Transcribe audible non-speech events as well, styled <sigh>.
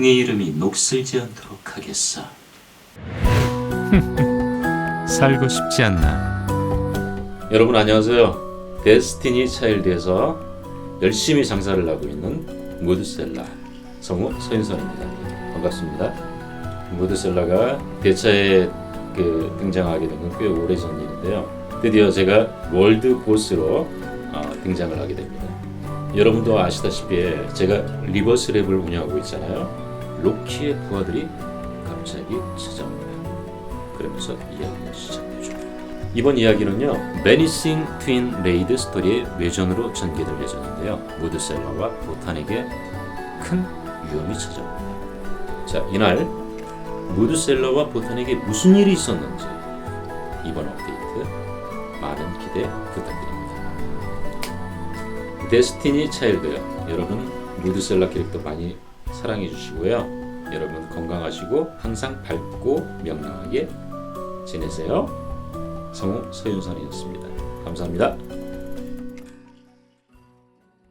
네 이름이 녹슬지 않도록 하겠어. <laughs> 살고 싶지 않나. 여러분 안녕하세요. 데스티니 차일드에서 열심히 장사를 하고 있는 무드셀라 성우 서윤선입니다. 반갑습니다. 무드셀라가 대차에 그 등장하게 된 건 꽤 오래 전 일인데요. 드디어 제가 월드 보스로 어, 등장을 하게 됩니다. 여러분도 아시다시피 제가 리버스 랩을 운영하고 있잖아요. 로키의 부하들이 갑자기 찾아옵니다. 그러면서 이야기가 시작되죠. 이번 이야기는요 매니싱 트윈 레이드 스토리의 외전으로 전개될 예정인데요 무드셀러와 보탄에게 큰 위험이 찾아옵니다 자 이날 무드셀러와 보탄에게 무슨 일이 있었는지 이번 업데이트 많은 기대 부탁드립니다 데스티니 차일드요 여러분 무드셀러 캐릭터 많이 사랑해 주시고요 여러분 건강하시고 항상 밝고 명랑하게 지내세요 성우 서윤선이었습니다. 감사합니다.